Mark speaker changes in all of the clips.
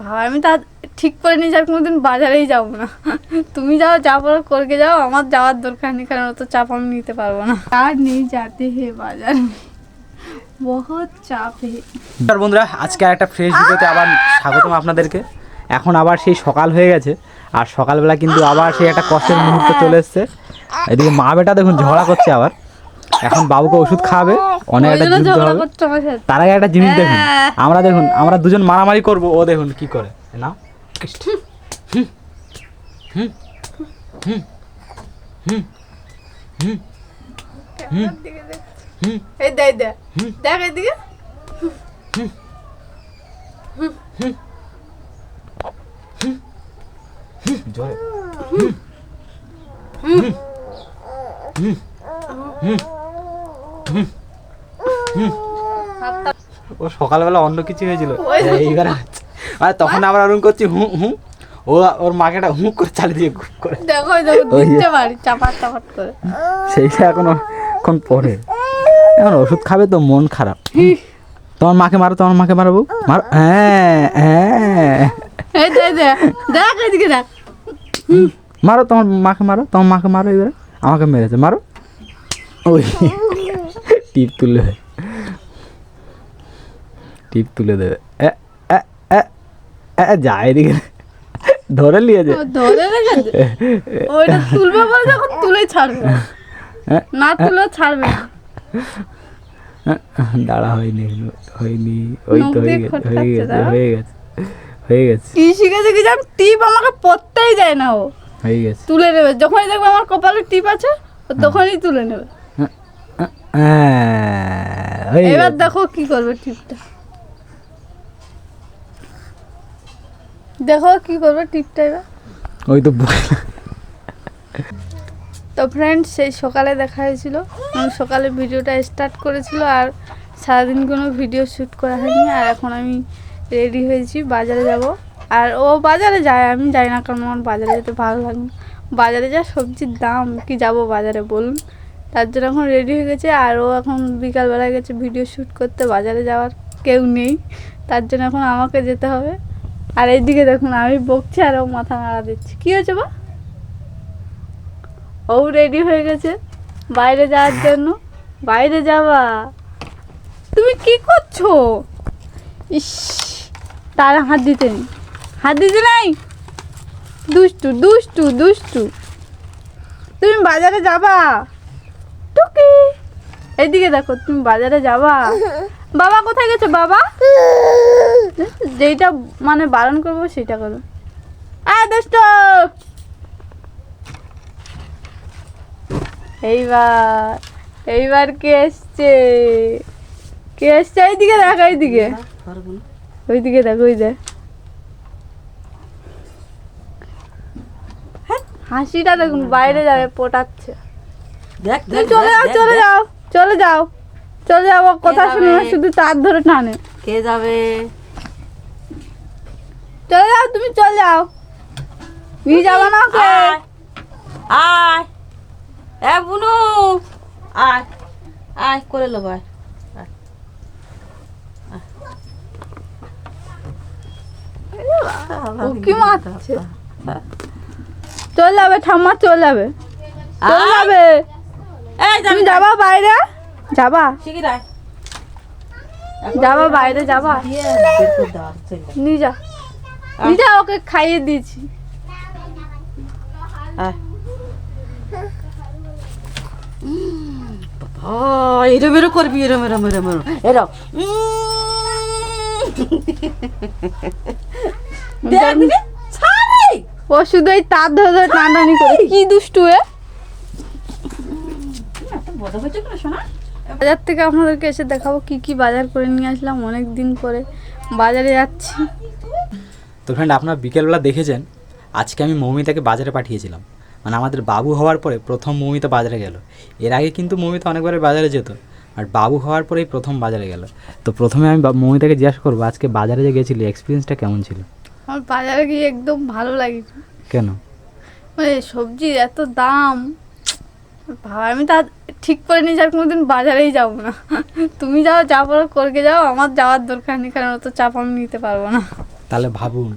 Speaker 1: ভাবা, আমি তা ঠিক করে নিয়ে যার কোনোদিন বাজারেই যাব না। তুমি যাও, যা পারো করকে যাও, আমার যাওয়ার দরকার নেই, কারণ অত চাপ আমি নিতে পারব না। আর নেই যাতে হে বাজার। বহুত চাপ। হে
Speaker 2: বন্ধুরা, আজকে একটা ফ্রেশ ভিডিওতে আবার স্বাগতম আপনাদেরকে। এখন আবার সেই সকাল হয়ে গেছে, আর সকালবেলা কিন্তু আবার সেই একটা কষ্টের মুহূর্ত চলে এসছে। এদিকে মা বেটা দেখুন ঝগড়া করছে আবার। এখন বাবুকে ওষুধ খাবে অনেক একটা যুদ্ধ হবে। তার আগে একটা জিনিস দেখুন
Speaker 1: হ্যাঁ।
Speaker 2: আমরা দেখুন আমরা দুজন মারামারি করব ও দেখুন কি করে। না হুম হুম হুম হুম হুম হুম হুম
Speaker 1: এই দে। দে দেখ এদিকে।
Speaker 2: জোরে
Speaker 1: হাতটা
Speaker 2: ও সকালবেলা অন্য কিছু হয়েছিল। এইবার। আর তখন আবার অরুণ করছি হু হু। ও ওর মাকে একটা হু করে চালিয়ে দিয়ে ঘুর করে।
Speaker 1: দেখো দিতে পারি চাপাত চাপাত করে।
Speaker 2: সেইটা এখন এখন পরে। এখন ওষুধ খাবে তো মন খারাপ। তোমার মাকে মারো তোমার মাকে মারবো মারো হ্যাঁ হ্যাঁ।
Speaker 1: দেখ এদিকে দেখ।
Speaker 2: মারো তোমার মাকে মারো তোমার মাকে মারো এবারে আমাকে মেরেছে মারো। ওই টিপ তুলে। দেবে টিপ তুলে দেবে। এ, এদিকে ধরে নিয়েছে
Speaker 1: ধরে রেখেছে ওইটা তুলবে বলে যখন তুলে ছাড়বে। না তুলে ছাড়বে।
Speaker 2: দাঁড়া হয়নি হয়নি ওই তো হয়ে গেছে হয়ে গেছে হয়ে গেছে হয়ে গেছে।
Speaker 1: কি শিখেছে কি জান? টিপ আমাকে পড়তেই দেয় না ও।
Speaker 2: হয়ে গেছে।
Speaker 1: তুলে নেবে। যখনই দেখবে আমার কপালে টিপ আছে ও তখনই তুলে নেবে।
Speaker 2: হ্যাঁ, হয়ে
Speaker 1: এবার দেখো কি করবে টিপটা। দেখো কি করব টিপটা এবার
Speaker 2: ওই তো
Speaker 1: তো ফ্রেন্ড সেই সকালে দেখা হয়েছিল। আমি সকালে ভিডিওটা স্টার্ট করেছিল আর সারাদিন কোনো ভিডিও শ্যুট করা হয়নি। আর এখন আমি রেডি হয়েছি বাজারে যাব। আর ও বাজারে যায় আমি যাই না কারণ আমার বাজারে যেতে ভালো লাগে বাজারে যা সবজির দাম কি যাব বাজারে বলুন? তার জন্য এখন রেডি হয়ে গেছে। আর ও এখন বিকালবেলায় গেছে ভিডিও শ্যুট করতে বাজারে যাওয়ার কেউ নেই। তার জন্য এখন আমাকে যেতে হবে। আর এইদিকে দেখুন, আমি বকছি আর ও মাথা নাড়া দিচ্ছি। কী হয়েছে বা ও রেডি হয়ে গেছে বাইরে যাওয়ার জন্য। বাইরে যাবা? তুমি কি করছ? ইস, তার হাত দিতে নেই। হাত দিতে নাই? দুষ্টু দুষ্টু দুষ্টু। তুমি বাজারে যাবা? টুকি। এইদিকে দেখো, তুমি বাজারে যাবা? বাবা কোথায় গেছে বাবা? যেইটা মানে বারণ করব সেটা করো। আয় দুষ্ট! এইবার এইবার কে এসছে? কে এসছে? এইদিকে দেখ এইদিকে। ওইদিকে দেখ ওই দেখ। হ্যাঁ, হাসিটা দেখুন বাইরে যাবে পটাচ্ছে।
Speaker 3: দেখ
Speaker 1: চলে যাও চলে যাও চলে যাও চলে যাও কথা শুনে শুধু তার ধরে টানে।
Speaker 3: কে যাবে?
Speaker 1: চলে যাও তুমি চলে যাও। নিয়ে যাব না ওকে?
Speaker 3: আয় এ বুনু আয় আয় করে লো ভাই।
Speaker 1: উকি মারছে? চলে যাবে ঠাম্মা চলে যাবে। চলে যাবে। তুমি যাবা। বাইরে? যাবা? যাবা বাইরে যাবা। নিয়ে যা যা ওকে খাইয়ে দিয়েছি।
Speaker 3: এরম এরম করবি এরম এরম এরম এরম এরম
Speaker 1: ও শুধু তার ধরে ধরে টানাটানি করে। কি দুষ্টু এ। বাজার থেকে আপনাদেরকে এসে দেখাবো কি কি বাজার করে নিয়ে আসলাম অনেক দিন পরে। বাজারে যাচ্ছি।
Speaker 2: তো ফ্রেন্ড আপনারা বিকেলবেলা দেখেছেন আজকে আমি মৌমিতাকে বাজারে পাঠিয়েছিলাম। মানে আমাদের বাবু হওয়ার পরে প্রথম মৌমিতা বাজারে গেল। এর আগে কিন্তু মৌমিতা অনেকবারে বাজারে যেত আর বাবু হওয়ার পরেই প্রথম বাজারে গেল। তো প্রথমে আমি মৌমিতাকে জিজ্ঞাসা করব আজকে বাজারে যে গেছিলি এক্সপিরিয়েন্সটা কেমন ছিল?
Speaker 1: আমার বাজারে গিয়ে একদম ভালো লাগে।
Speaker 2: কেন?
Speaker 1: মানে সবজির এত দাম আমি তা ঠিক করে নিয়ে যার কোনোদিন বাজারেই যাব না। তুমি যাও যা পারো করকে যাও আমার যাওয়ার দরকার নেই কারণ অত চাপ আমি নিতে পারব না।
Speaker 2: তাহলে ভাবুন।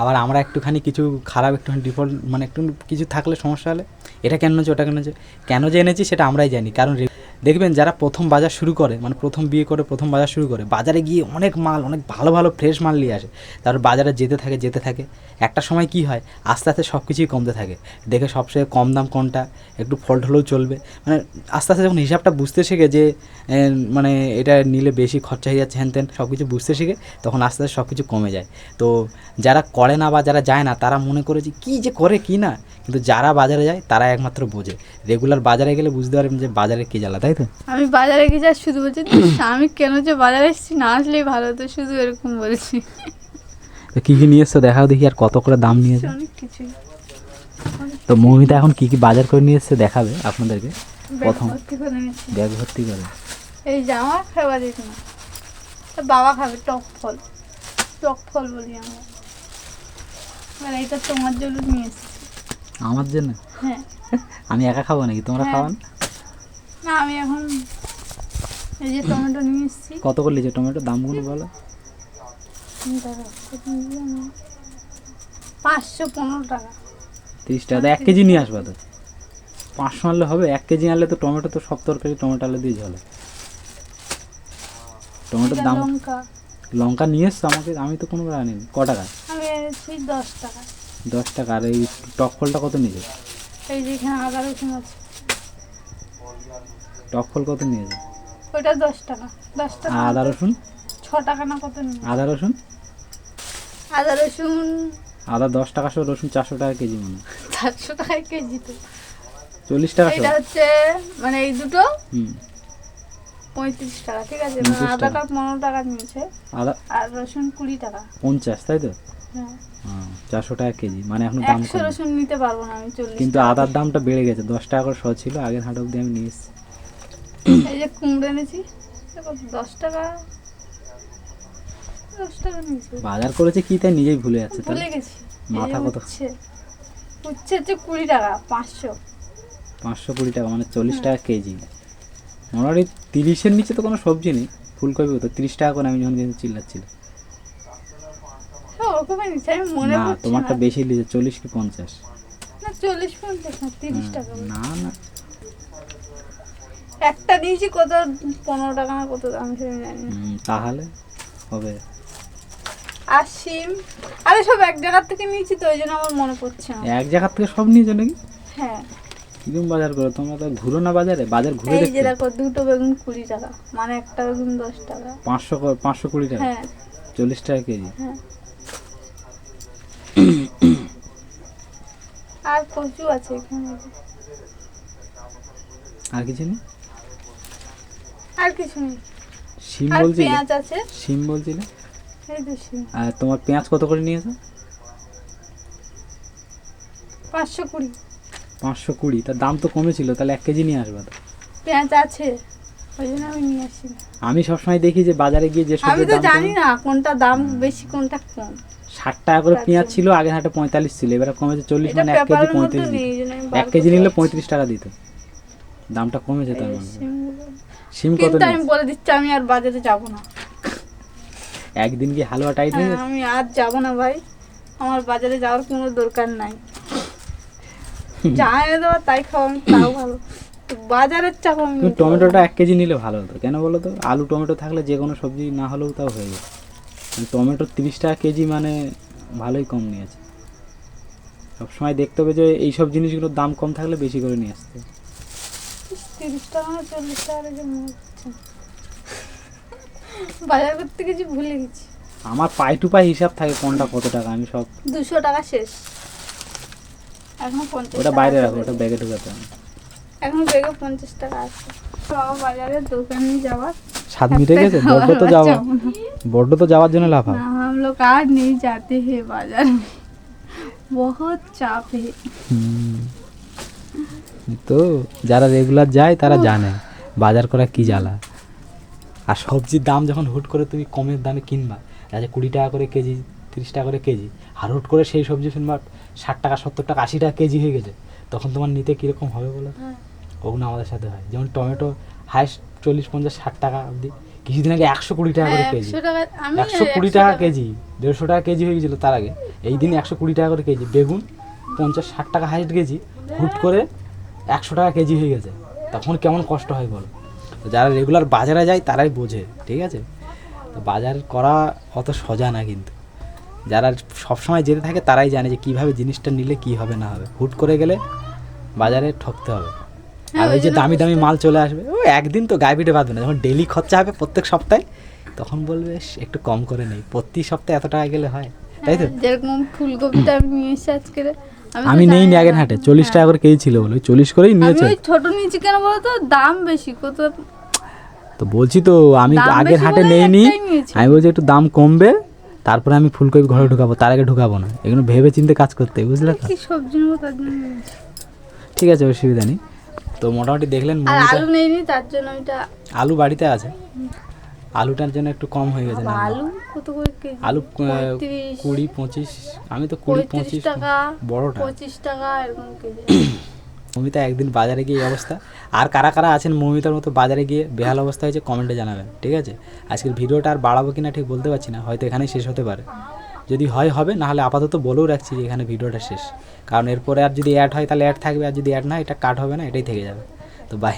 Speaker 2: আবার আমরা একটুখানি কিছু খারাপ, একটুখানি ডিফল্ট মানে একটু কিছু থাকলে সমস্যা হলে, এটা কেন যে, ওটা কেন যে কেন যে এনেছি সেটা আমরাই জানি, কারণ দেখবেন যারা প্রথম বাজার শুরু করে মানে প্রথম বিয়ে করে, প্রথম বাজার শুরু করে, বাজারে গিয়ে অনেক মাল, অনেক ভালো ভালো ফ্রেশ মাল নিয়ে আসে। তারপর বাজারে যেতে থাকে যেতে থাকে। একটা সময় কি হয়? আস্তে আস্তে সব কিছুই কমতে থাকে। দেখে সবচেয়ে কম দাম কোনটা? একটু ফল্ট হলেও চলবে। মানে আস্তে আস্তে যখন হিসাবটা বুঝতে শিখে যে মানে এটা নিলে বেশি খরচা হয়ে যাচ্ছে, হ্যান ত্যান সব কিছু বুঝতে শিখে, তখন আস্তে আস্তে সব কিছু কমে যায়। তো যারা করে না বা যারা যায় না, তারা মনে করে যে, কী যে করে, কি না? কিন্তু যারা বাজারে যায়, তারা একমাত্র বোঝে। রেগুলার বাজারে গেলে বুঝতে পারবেন যে বাজারে কী জ্বালা, তাই তো
Speaker 1: আমি বাজারে গেছি আর শুধু বলছি "ধুস, আমি কেন যে বাজারে এসেছি? না আসলেই ভালো তো শুধু এরকম বলছি।
Speaker 2: তো কী কী নিয়ে এসছো দেখাও দেখি আর কত করে দাম নিয়েছে
Speaker 1: অনেক কিছুই।
Speaker 2: তো মৌমিতা এখন কী কী বাজার করে নিয়ে এসছে দেখাবে আপনাদেরকে? প্রথম। ব্যাগ ভর্তি করে।
Speaker 1: এই জামা খাবার ফেভারিট না। বাবা খাবে টক ফল। টক ফল বলি আমরা। আর এটা তোমার জন্য নিয়ে এসেছি।
Speaker 2: আমার জন্য?
Speaker 1: হ্যাঁ।
Speaker 2: আমি একা খাব নাকি? তোমরা
Speaker 1: হ্যাঁ।
Speaker 2: খাওয়ান
Speaker 1: না আমি এখন এই যে টমেটো নিয়ে এসেছি।
Speaker 2: কত করে লিচে টমেটো? দামগুলো বলো?
Speaker 1: পাঁচশো পনেরো টাকা।
Speaker 2: তিরিশ টাকা। এক কেজি নিয়ে আসবা তো। পাঁচশো আনলে হবে এক কেজি আনলে তো টমেটো তো সব তরকারি টমেটো আলু দিয়ে ঝলে। টমেটোর দাম
Speaker 1: লঙ্কা।
Speaker 2: লঙ্কা নিয়ে এসছো আমাকে? আমি তো কোনো আনিনি ক টাকা?
Speaker 1: আমি এনেছি দশ টাকা।
Speaker 2: দশ টাকা। আর এই টক ফলটা কত নিয়েছে
Speaker 1: এই যে এখানে আদা রসুন আছে।
Speaker 2: টক ফল কত নিয়েছে
Speaker 1: ওইটা দশ টাকা। দশ টাকা
Speaker 2: আদা রসুন?
Speaker 1: ছ টাকা না কত নিয়ে
Speaker 2: আদা রসুন?
Speaker 1: আদা রসুন।
Speaker 2: আদা দশ টাকা সহ রসুন চারশো টাকা কেজি মনে।
Speaker 1: চারশো টাকায় কেজি তো।
Speaker 2: চল্লিশ টাকা
Speaker 1: এটা হচ্ছে মানে এই দুটো?
Speaker 2: হুম।
Speaker 1: পঁয়ত্রিশ টাকা ঠিক আছে? মানে
Speaker 2: টাকা।
Speaker 1: আদাটা পনেরো টাকা নিয়েছে।
Speaker 2: আদা
Speaker 1: আর রসুন কুড়ি টাকা।
Speaker 2: পঞ্চাশ তাই তো?
Speaker 1: হ্যাঁ।
Speaker 2: হ্যাঁ, চারশো টাকা কেজি। মানে এখন দাম
Speaker 1: রসুন নিতে পারব না আমি
Speaker 2: কিন্তু আদার দামটা বেড়ে গেছে। দশ টাকা করে শ ছিল আগের হাট অব্দি আমি নিয়ে এসেছি।
Speaker 1: এই যে কুমড়ো এনেছি দশ টাকা দশ টাকা নিয়েছি।
Speaker 2: বাজার করেছে কি তাই নিজেই ভুলে যাচ্ছে
Speaker 1: ভুলে গেছি।
Speaker 2: মাথা কত?
Speaker 1: উচ্ছে। হচ্ছে কুড়ি টাকা পাঁচশো।
Speaker 2: পাঁচশো কুড়ি টাকা মানে চল্লিশ টাকা কেজি। মোটামুটি তিরিশের নিচে তো কোনো সবজি নেই ফুলকপি তো তিরিশ টাকা করে আমি যখন কিন্তু চিল্লাচ্ছিল।
Speaker 1: হ্যাঁ
Speaker 2: না তোমারটা বেশি লিখে চল্লিশ কি পঞ্চাশ?
Speaker 1: না চল্লিশ পঞ্চাশ না তিরিশ টাকা
Speaker 2: না না।
Speaker 1: একটা দিয়েছি কত পনেরো টাকা না কত আমি সেটা জানি না।
Speaker 2: তাহলে হবে।
Speaker 1: আর সিম আরে সব এক জায়গার থেকে নিয়েছি তো ওই জন্য আমার মনে পড়ছে না।
Speaker 2: এক জায়গার থেকে সব নিয়েছো নাকি?
Speaker 1: হ্যাঁ।
Speaker 2: কীরকম বাজার করো? তোমরা তো ঘুরো না বাজারে? বাজার ঘুরে
Speaker 1: এই যে দেখো দুটো বেগুন কুড়ি টাকা মানে একটা বেগুন দশ টাকা।
Speaker 2: পাঁচশো পাঁচশো কুড়ি টাকা?
Speaker 1: হ্যাঁ।
Speaker 2: চল্লিশ টাকা কেজি?
Speaker 1: হ্যাঁ। আর কচু আছে এখানে।
Speaker 2: আর কিছু নেই?
Speaker 1: আর কিছু নেই।
Speaker 2: সিম
Speaker 1: আর
Speaker 2: বলছিলে?
Speaker 1: পেঁয়াজ আছে।
Speaker 2: সিম বলছিলে?
Speaker 1: এই তো সিম
Speaker 2: আর তোমার পেঁয়াজ কত করে নিয়েছো?
Speaker 1: পাঁচশো কুড়ি।
Speaker 2: পাঁচশো কুড়ি। তার দাম তো কমেছিল তাহলে এক কেজি নিয়ে আসবা তো।
Speaker 1: পেঁয়াজ আছে ওই জন্য আমি নিয়ে আসি
Speaker 2: আমি সবসময় দেখি যে বাজারে গিয়ে যে
Speaker 1: আমি
Speaker 2: সবজির
Speaker 1: তো
Speaker 2: দাম
Speaker 1: জানি না কোনটা দাম বেশি কোনটা কম।
Speaker 2: ষাট টাকা করে পেঁয়াজ ছিল আগের হাটে পঁয়তাল্লিশ ছিল এবারে কমেছে চল্লিশ
Speaker 1: এটা
Speaker 2: মানে এক কেজি
Speaker 1: পেপারের মধ্যে
Speaker 2: পঁয়ত্রিশ
Speaker 1: নেই
Speaker 2: দিত।
Speaker 1: এই জন্য আমি বার
Speaker 2: এক কেজি
Speaker 1: করতে
Speaker 2: নিলে পঁয়ত্রিশ টাকা দিত। দামটা কমেছে
Speaker 1: না।
Speaker 2: তার
Speaker 1: এই
Speaker 2: মানে।
Speaker 1: সিমগুলো।
Speaker 2: সিম কত
Speaker 1: কিন্তু আমি বলে দিচ্ছি আমি আর বাজারে যাব না।
Speaker 2: একদিন কি হালুয়া টাইট হয়ে
Speaker 1: হ্যাঁ, আমি আর যাব না ভাই। আমার বাজারে যাওয়ার কোনো দরকার নাই। যা এনে দেওয়া তাই খাওয়া আমি তাও ভালো। বাজারের চাপ আমি
Speaker 2: তুমি টমেটোটা এক কেজি নিলে ভালো হতো। কেন বলো তো? আলু টমেটো থাকলে যে কোনো সবজি না হলেও তাও হয়ে যায়। টমেটো তিরিশ টাকা কেজি মানে ভালোই কম নিয়েছে সবসময় দেখতে হবে যে এইসব জিনিসগুলোর দাম কম থাকলে বেশি করে নিয়ে আসতে হবে।
Speaker 1: তিরিশ টাকা না চল্লিশ টাকা রেখে মনে হচ্ছে বাজার করতে গেছি ভুলে গেছি
Speaker 2: আমার পাই টু পাই হিসাব থাকে কোনটা কত টাকা আমি সব
Speaker 1: দুশো টাকা শেষ এখনো পঞ্চাশ
Speaker 2: ওটা
Speaker 1: টাকা
Speaker 2: বাইরে
Speaker 1: আছে
Speaker 2: রাখো ওটা
Speaker 1: বেগে।
Speaker 2: ব্যাগে ঢুকাতে হবে
Speaker 1: এখনো বেগে পঞ্চাশ টাকা আছে বাবা বাজারে দোকানে যাওয়ার
Speaker 2: স্বাদ মিটে গেছে বড্ড তো যাওয়া বড্ড তো যাওয়ার জন্য লাভ
Speaker 1: ना हम लोग आज नहीं जाते हैं बाजार में बहुत चाप है
Speaker 2: তো যারা রেগুলার যায় তারা জানে বাজার করা কি জ্বালা। আর সবজির দাম যখন হুট করে তুমি কমের দামে কিনবা আচ্ছা কুড়ি টাকা করে কেজি তিরিশ টাকা করে কেজি আর হুট করে সেই সবজি শুনবা ষাট টাকা সত্তর টাকা আশি টাকা কেজি হয়ে গেছে তখন তোমার নিতে কীরকম হবে বলো?
Speaker 1: হ্যাঁ।
Speaker 2: ওগুলো আমাদের সাথে হয়। যেমন টমেটো হাইস্ট চল্লিশ পঞ্চাশ ষাট টাকা অবধি। কিছুদিন আগে একশো কুড়ি টাকা করে কেজি।
Speaker 1: একশো টাকা আমি
Speaker 2: একশো কুড়ি টাকা কেজি দেড়শো টাকা কেজি হয়ে গেছিল তার আগে। এই দিন একশো কুড়ি টাকা করে কেজি। বেগুন পঞ্চাশ ষাট টাকা হাইট কেজি। হুট করে একশো টাকা কেজি হয়ে গেছে। তখন কেমন কষ্ট হয় বলো? যারা রেগুলার বাজারে যায় তারাই বোঝে ঠিক আছে? তো বাজার করা অত সোজা না কিন্তু। যারা সবসময় যেতে থাকে তারাই জানে যে কীভাবে জিনিসটা নিলে কী হবে না হবে। হুট করে গেলে বাজারে ঠকতে হবে। আর ওই যে দামি দামি মাল চলে আসবে ও একদিন তো গায়ে পিঠে বাঁধবে না। যখন ডেলি খরচা হবে প্রত্যেক সপ্তাহে তখন বলবে "শ, একটু কম করে নেই। প্রতি সপ্তাহে এত টাকা গেলে হয় তাই তো?
Speaker 1: হ্যাঁ, যেরকম ফুলকপিটা আমি নিয়ে এসেছি আজকে।
Speaker 2: আমি নেই নি। আগের হাটে চল্লিশ টাকা করে কেজি ছিল বলে চল্লিশ করেই নিয়েছে।
Speaker 1: ওই ছোট নিয়েছি কেন বলতো দাম বেশি কত?
Speaker 2: তো বলছি তো আমি আগের হাটে
Speaker 1: বলে
Speaker 2: নেই নি আমি বলছি একটু দাম কমবে তারপরে আমি ফুলকপি ঘরে ঢুকাবো তার আগে ঢুকাবো না। এগুলো ভেবে চিন্তে কাজ করতে বুঝলে তো?
Speaker 1: কি সবজি নেব তার জন্য
Speaker 2: ঠিক আছে অসুবিধা নেই। তো মোটামুটি দেখলেন
Speaker 1: আলু নেইনি তার জন্য ওইটা
Speaker 2: আলু বাড়িতে আছে। আলুটার জন্য একটু কম হয়ে গেছে না
Speaker 1: আলু কত করে কেজি?
Speaker 2: আলু কুড়ি পঁচিশ। আমি তো কুড়ি পঁচিশ
Speaker 1: টাকা।
Speaker 2: বড়টা।
Speaker 1: পঁচিশ টাকা এরকম কেজি।
Speaker 2: মমিতা একদিন বাজারে গিয়ে এই অবস্থা। আর কারা কারা আছেন মমিতার মতো বাজারে গিয়ে বেহাল অবস্থা হয়েছে কমেন্টে জানাবেন ঠিক আছে? আজকের ভিডিওটা আর বাড়াবো কিনা ঠিক বলতে পারছি না হয়তো এখানেই শেষ হতে পারে। যদি হয় হবে নাহলে আপাতত বলেও রাখছি যে এখানে ভিডিওটা শেষ। কারণ এরপরে আর যদি অ্যাড হয় তাহলে অ্যাড থাকবে আর যদি অ্যাড না হয় এটা কাট হবে না এটাই থেকে যাবে। তো বাই